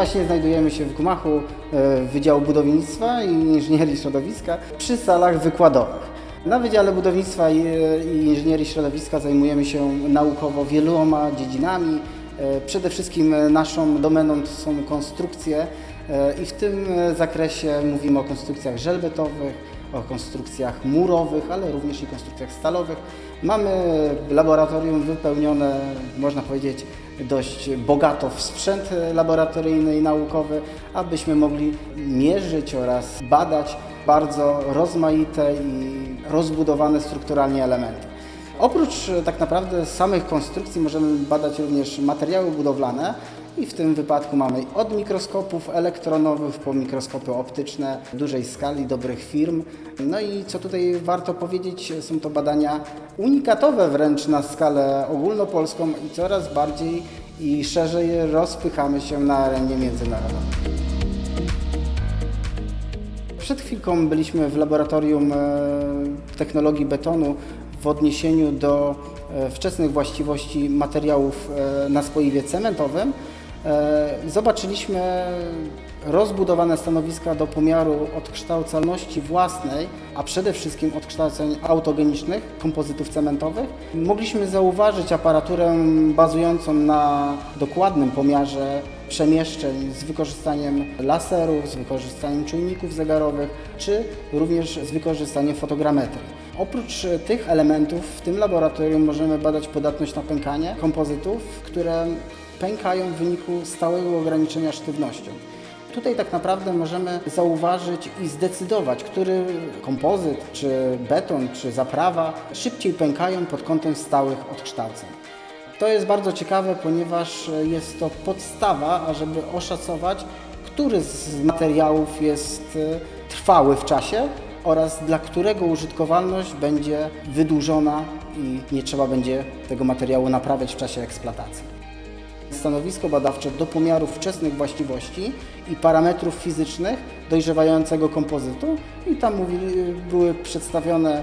właśnie znajdujemy się w gmachu e, Wydziału Budownictwa i Inżynierii Środowiska przy salach wykładowych. Na Wydziale Budownictwa i, i Inżynierii Środowiska zajmujemy się naukowo wieloma dziedzinami. E, Przede wszystkim e, naszą domeną są konstrukcje e, i w tym e, zakresie mówimy o konstrukcjach żelbetowych, o konstrukcjach murowych, ale również i konstrukcjach stalowych. Mamy laboratorium wypełnione, można powiedzieć, dość bogato w sprzęt laboratoryjny i naukowy, abyśmy mogli mierzyć oraz badać bardzo rozmaite i rozbudowane strukturalnie elementy. Oprócz e, tak naprawdę samych konstrukcji możemy badać również materiały budowlane i w tym wypadku mamy od mikroskopów elektronowych po mikroskopy optyczne dużej skali, dobrych firm. No i co tutaj warto powiedzieć, są to badania unikatowe wręcz na skalę ogólnopolską i coraz bardziej i szerzej rozpychamy się na arenie międzynarodowej. Przed chwilką byliśmy w laboratorium e, technologii betonu w odniesieniu do e, wczesnych właściwości materiałów e, na spoiwie cementowym. E, Zobaczyliśmy rozbudowane stanowiska do pomiaru odkształcalności własnej, a przede wszystkim odkształceń autogenicznych kompozytów cementowych. Mogliśmy zauważyć aparaturę bazującą na dokładnym pomiarze przemieszczeń z wykorzystaniem laserów, z wykorzystaniem czujników zegarowych, czy również z wykorzystaniem fotogrametrii. Oprócz tych elementów w tym laboratorium możemy badać podatność na pękanie kompozytów, które pękają w wyniku stałego ograniczenia sztywnością. Tutaj tak naprawdę możemy zauważyć i zdecydować, który kompozyt, czy beton, czy zaprawa szybciej pękają pod kątem stałych odkształceń. To jest bardzo ciekawe, ponieważ jest to podstawa, ażeby oszacować, który z materiałów jest trwały w czasie oraz dla którego użytkowalność będzie wydłużona i nie trzeba będzie tego materiału naprawiać w czasie eksploatacji. Stanowisko badawcze do pomiaru wczesnych właściwości i parametrów fizycznych dojrzewającego kompozytu i tam mówi, były przedstawione e,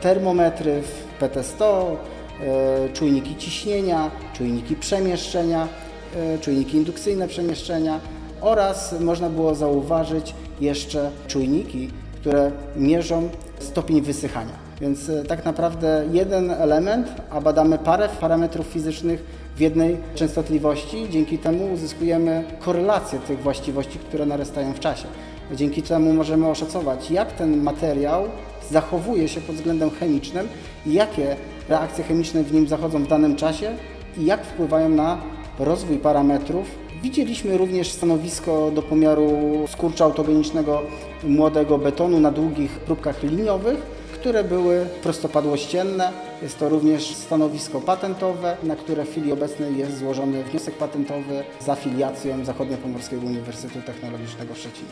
termometry w PT100, e, czujniki ciśnienia, czujniki przemieszczenia, e, czujniki indukcyjne przemieszczenia oraz można było zauważyć jeszcze czujniki, które mierzą stopień wysychania. Więc e, tak naprawdę jeden element, a badamy parę parametrów fizycznych w jednej częstotliwości. Dzięki temu uzyskujemy korelację tych właściwości, które narastają w czasie. Dzięki temu możemy oszacować, jak ten materiał zachowuje się pod względem chemicznym i jakie reakcje chemiczne w nim zachodzą w danym czasie i jak wpływają na rozwój parametrów. Widzieliśmy również stanowisko do pomiaru skurcza autogenicznego młodego betonu na długich próbkach liniowych, które były prostopadłościenne. Jest to również stanowisko patentowe, na które w chwili obecnej jest złożony wniosek patentowy z afiliacją Zachodniopomorskiego Uniwersytetu Technologicznego w Szczecinie.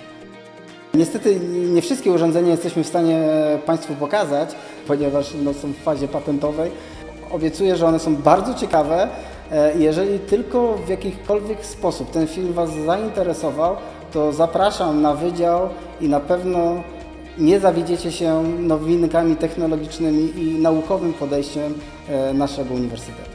Niestety nie wszystkie urządzenia jesteśmy w stanie Państwu pokazać, ponieważ no, są w fazie patentowej. Obiecuję, że one są bardzo ciekawe. E, Jeżeli tylko w jakikolwiek sposób ten film Was zainteresował, to zapraszam na wydział i na pewno nie zawiedziecie się nowinkami technologicznymi i naukowym podejściem e, naszego uniwersytetu.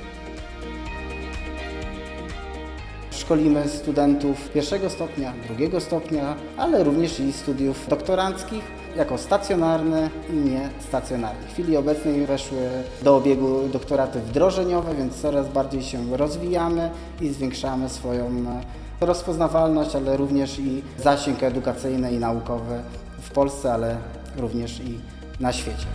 Szkolimy studentów pierwszego stopnia, drugiego stopnia, ale również i studiów doktoranckich jako stacjonarne i niestacjonarne. W chwili obecnej weszły do obiegu doktoraty wdrożeniowe, więc coraz bardziej się rozwijamy i zwiększamy swoją e, rozpoznawalność, ale również i zasięg edukacyjny i naukowy w Polsce, ale również i na świecie.